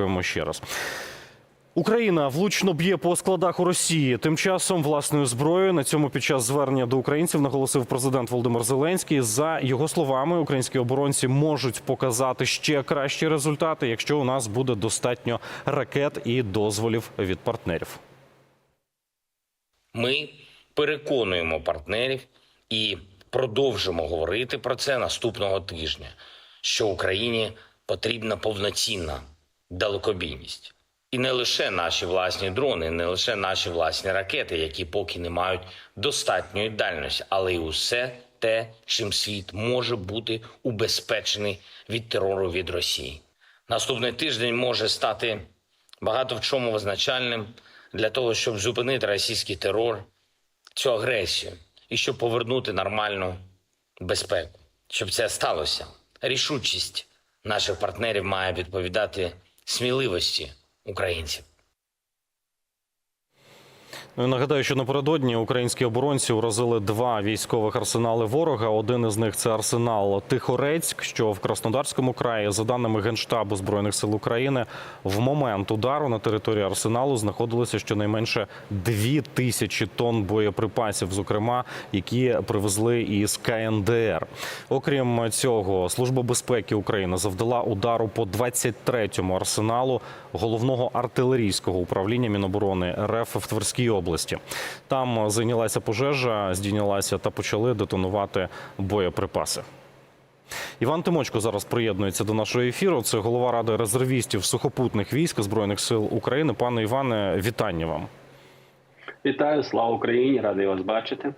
Дякуємо ще раз. Україна влучно б'є по складах у Росії. Тим часом власною зброєю на цьому під час звернення до українців наголосив президент Володимир Зеленський. За його словами, українські оборонці можуть показати ще кращі результати, якщо у нас буде достатньо ракет і дозволів від партнерів. Ми переконуємо партнерів і продовжимо говорити про це наступного тижня, що Україні потрібна повноцінна далекобійність. І не лише наші власні дрони, не лише наші власні ракети, які поки не мають достатньої дальності, але й усе те, чим світ може бути убезпечений від терору від Росії. Наступний тиждень може стати багато в чому визначальним для того, щоб зупинити російський терор, цю агресію і щоб повернути нормальну безпеку. Щоб це сталося, рішучість наших партнерів має відповідати сміливості українців. Нагадаю, що напередодні українські оборонці уразили два військових арсенали ворога. Один із них це арсенал Тихорецьк, що в Краснодарському краї, за даними генштабу збройних сил України, в момент удару на території арсеналу знаходилося щонайменше дві тисячі тонн боєприпасів, зокрема, які привезли із КНДР. Окрім цього, служба безпеки України завдала удару по 23-му арсеналу головного артилерійського управління Міноборони РФ в Тверській області. Там зайнялася пожежа, здійнялася та почали детонувати боєприпаси. Іван Тимочко зараз приєднується до нашого ефіру. Це голова ради резервістів сухопутних військ збройних сил України. Пане Іване, вітання вам. Вітаю, слава Україні! Радий вас бачити.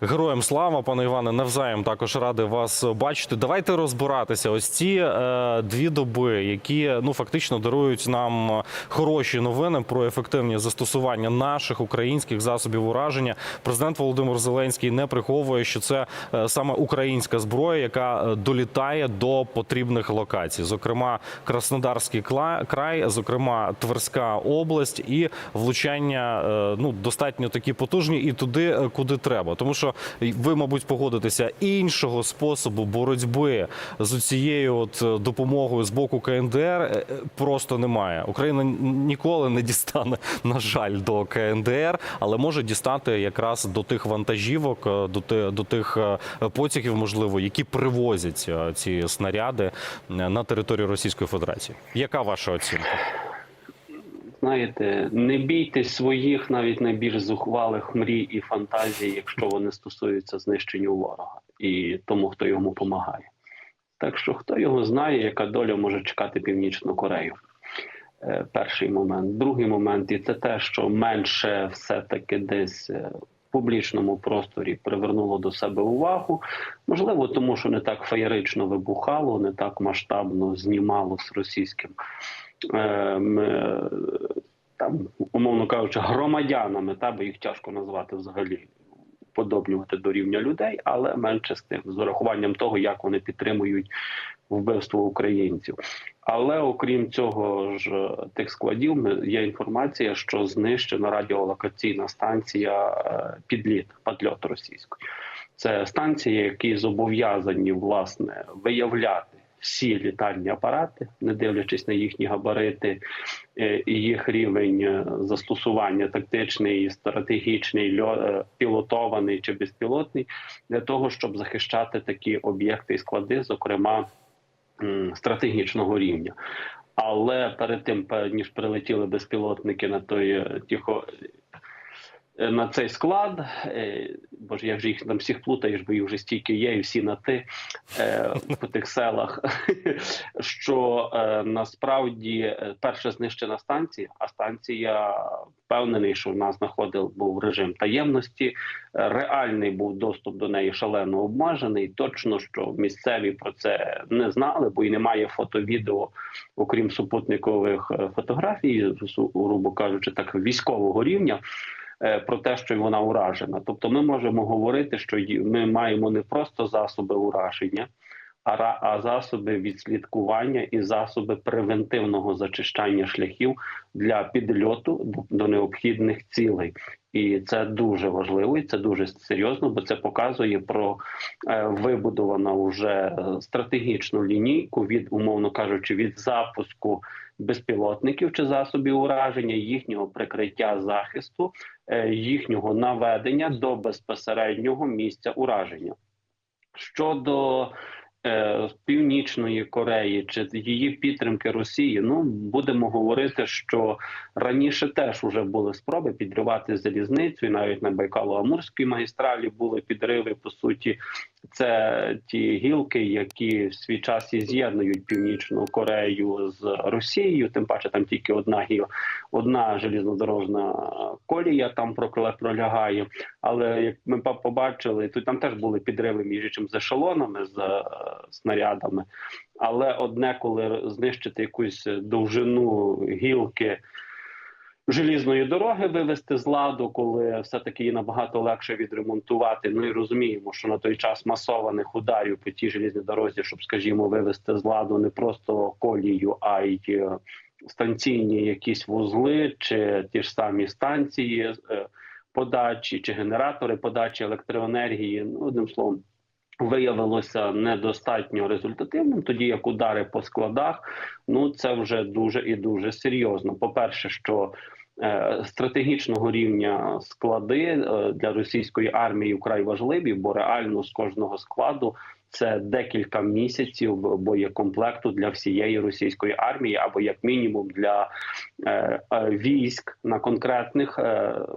Героям слава, пане Іване, навзаєм також радий вас бачити. Давайте розбиратися. Ось ці е, дві доби, які ну фактично дарують нам хороші новини про ефективні застосування наших українських засобів ураження. Президент Володимир Зеленський не приховує, що це е, саме українська зброя, яка е, долітає до потрібних локацій, зокрема Краснодарський край, зокрема Тверська область, і влучання е, ну достатньо такі потужні і туди, е, куди треба. Тому що ви, мабуть, погодитеся іншого способу боротьби з цією от е, допомогою з боку КНДР е, просто немає. Україна ніколи не дістане, на жаль, до КНДР, але може дістати якраз до тих вантажівок, до ти- до тих потягів, можливо, які привозять ці снаряди на територію Російської Федерації. Яка ваша оцінка? Знаєте, не бійтесь своїх навіть найбільш зухвалих мрій і фантазій, якщо вони стосуються знищенню ворога і тому, хто йому допомагає. Так що хто його знає, яка доля може чекати Північну Корею. Е, Перший момент. Другий момент, і це те, що менше все-таки десь е, публічному просторі привернуло до себе увагу. Можливо, тому що не так феєрично вибухало, не так масштабно знімало з російським там, умовно кажучи, громадянами, та бо їх тяжко назвати взагалі. Подобнювати до рівня людей, але менше з тим, з урахуванням того, як вони підтримують вбивство українців. Але окрім цього ж е, тих складів, є інформація, що знищена радіолокаційна станція е, підліт падльот російської. Це станції, які зобов'язані власне виявляти всі літальні апарати, не дивлячись на їхні габарити е, і їх рівень е, застосування тактичний, стратегічний, е, пілотований чи безпілотний, для того, щоб захищати такі об'єкти і склади, зокрема стратегічного рівня. Але перед тим, ніж прилетіли безпілотники на той тихо. Е, На цей склад, е, бо ж я вже їх там всіх плутаєш, бо їх вже стільки є, і всі на ти е, по тих селах. Що насправді перша знищена станція, а станція впевнений, що в нас знаходив був режим таємності. Реальний був доступ до неї шалено обмежений. Точно, що місцеві про це не знали, бо й немає фото-відео, окрім супутникових фотографій, грубо кажучи, так військового рівня. Е, Про те, що вона уражена, тобто ми можемо говорити, що ми маємо не просто засоби ураження, а, засоби відслідкування і засоби превентивного зачищання шляхів для підльоту до, до необхідних цілей. І це дуже важливо, і це дуже серйозно, бо це показує про е, вибудовану вже е, стратегічну лінійку від, умовно кажучи, від запуску безпілотників чи засобів ураження, їхнього прикриття захисту, е, їхнього наведення до безпосереднього місця ураження. Щодо е, Північної Кореї чи її підтримки Росії, ну будемо говорити, що раніше теж вже були спроби підривати залізницю, і навіть на Байкало-Амурській магістралі були підриви. По суті, це ті гілки, які в свій час і з'єднують Північну Корею з Росією. Тим паче там тільки одна гіл, одна желізнодорожна колія там пролягає. Але як ми побачили, то там теж були підриви між іншим з ешелонами, з е, снарядами. Але одне, коли знищити якусь довжину гілки желізної дороги, вивести з ладу, коли все таки її набагато легше відремонтувати. Ну і розуміємо, що на той час масованих ударів по тій желізній дорозі, щоб, скажімо, вивести з ладу не просто колію, а й е, станційні якісь вузли чи ті ж самі станції е, подачі чи генератори подачі електроенергії. Ну, одним словом. Виявилося недостатньо результативним, тоді як удари по складах, ну це вже дуже і дуже серйозно. По перше, що е, стратегічного рівня склади е, для російської армії вкрай важливі, бо реально з кожного складу це декілька місяців боєкомплекту для всієї російської армії, або як мінімум для е, військ на конкретних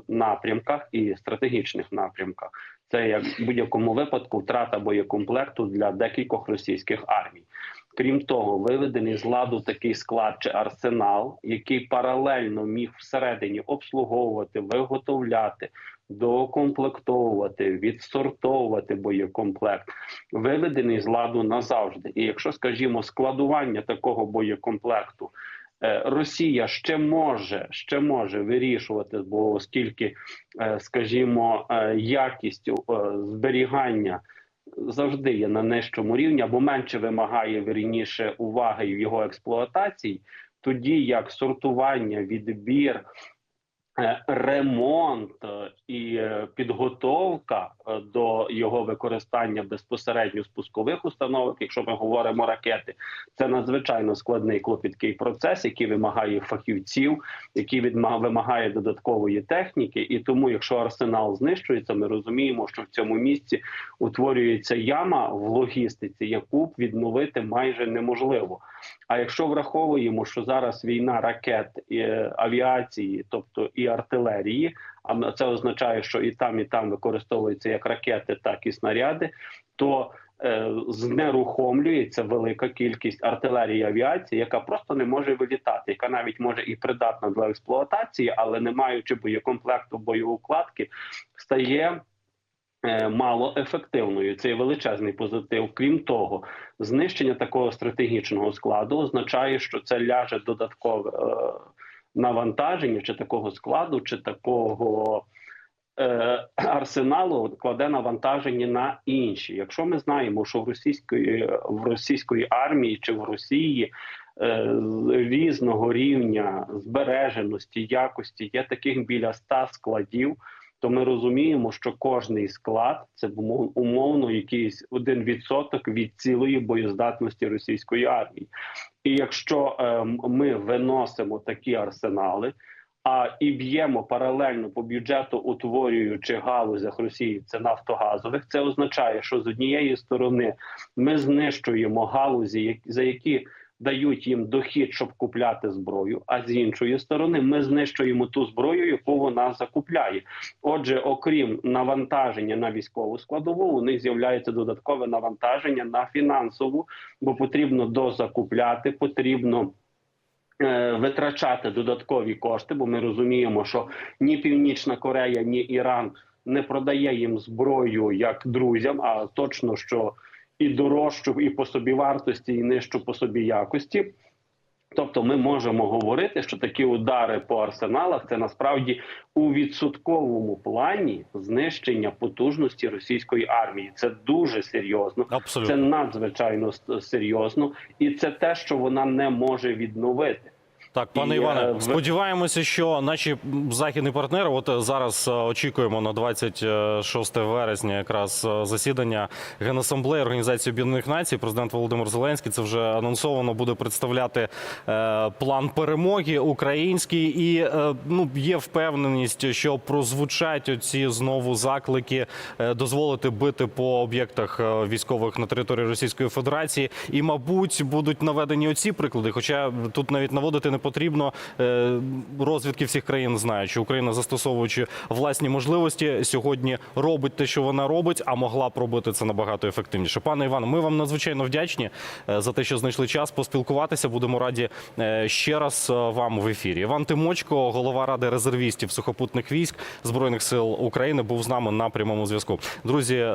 напрямках і стратегічних напрямках. Це як в будь-якому випадку втрата боєкомплекту для декількох російських армій. Крім того, виведений з ладу такий склад чи арсенал, який паралельно міг всередині обслуговувати, виготовляти, докомплектовувати, відсортовувати боєкомплект, виведений з ладу назавжди. І якщо, скажімо, складування такого боєкомплекту Росія ще може ще може вирішувати, бо оскільки, е, скажімо, е, якість е, зберігання завжди є на нижчому рівні, або менше вимагає вірніше уваги в його експлуатації, тоді як сортування, відбір. Е, Ремонт е, і е, підготовка до його використання безпосередньо з пускових установок, якщо ми говоримо ракети, це надзвичайно складний клопіткий процес, який вимагає фахівців, який вимагає додаткової техніки. І тому, якщо арсенал знищується, ми розуміємо, що в цьому місці утворюється яма в логістиці, яку б відновити майже неможливо. А якщо враховуємо, що зараз війна ракет авіації, тобто і артилерії, а це означає, що і там, і там використовуються як ракети, так і снаряди, то е, знерухомлюється велика кількість артилерії і авіації, яка просто не може вилітати, яка навіть може і придатна для експлуатації, але не маючи боєкомплекту боєукладки, стає. е, Малоефективною це величезний позитив. Крім того, знищення такого стратегічного складу означає, що це ляже додаткове навантаження, чи такого складу, чи такого е, арсеналу кладе навантаження на інші. Якщо ми знаємо, що в російської в російської армії чи в Росії е, різного рівня збереженості, якості є таких біля 100 складів. То ми розуміємо, що кожний склад це умов- умовно якийсь один відсоток від цілої боєздатності російської армії. І якщо е, ми виносимо такі арсенали, а і б'ємо паралельно по бюджету, утворюючи галузях Росії, це нафтогазових, це означає, що з однієї сторони ми знищуємо галузі, за які дають їм дохід, щоб купляти зброю. А з іншої сторони, ми знищуємо ту зброю, яку вона закупляє. Отже, окрім навантаження на військову складову, у них з'являється додаткове навантаження на фінансову, бо потрібно дозакупляти, потрібно. е, Витрачати додаткові кошти, бо ми розуміємо, що ні Північна Корея, ні Іран не продає їм зброю як друзям, а точно що і дорожчу, і по собі вартості, і нижчу по собі якості. Тобто, ми можемо говорити, що такі удари по арсеналах це насправді у відсотковому плані знищення потужності російської армії. Це дуже серйозно. Абсолютно. Це надзвичайно серйозно, і це те, що вона не може відновити. Так, пане І, е, Іване, ви- сподіваємося, що наші західні партнери, от е, зараз е, очікуємо на 26 вересня, якраз е, засідання Генасамблеї Організації Об'єднаних Націй. Президент Володимир Зеленський це вже анонсовано буде представляти е, план перемоги український, і е, ну є впевненість, що прозвучать оці знову заклики е, дозволити бити по об'єктах е, військових на території Російської Федерації. І, мабуть, будуть наведені оці приклади. Хоча тут навіть наводити не потрібно. Е, Розвідки всіх країн знають, що Україна, застосовуючи власні можливості, сьогодні робить те, що вона робить, а могла б робити це набагато ефективніше. Пане Іване, ми вам надзвичайно вдячні е, за те, що знайшли час поспілкуватися. Будемо раді е, ще раз вам в ефірі. Іван Тимочко, голова ради резервістів сухопутних військ збройних сил України, був з нами на прямому зв'язку. Друзі.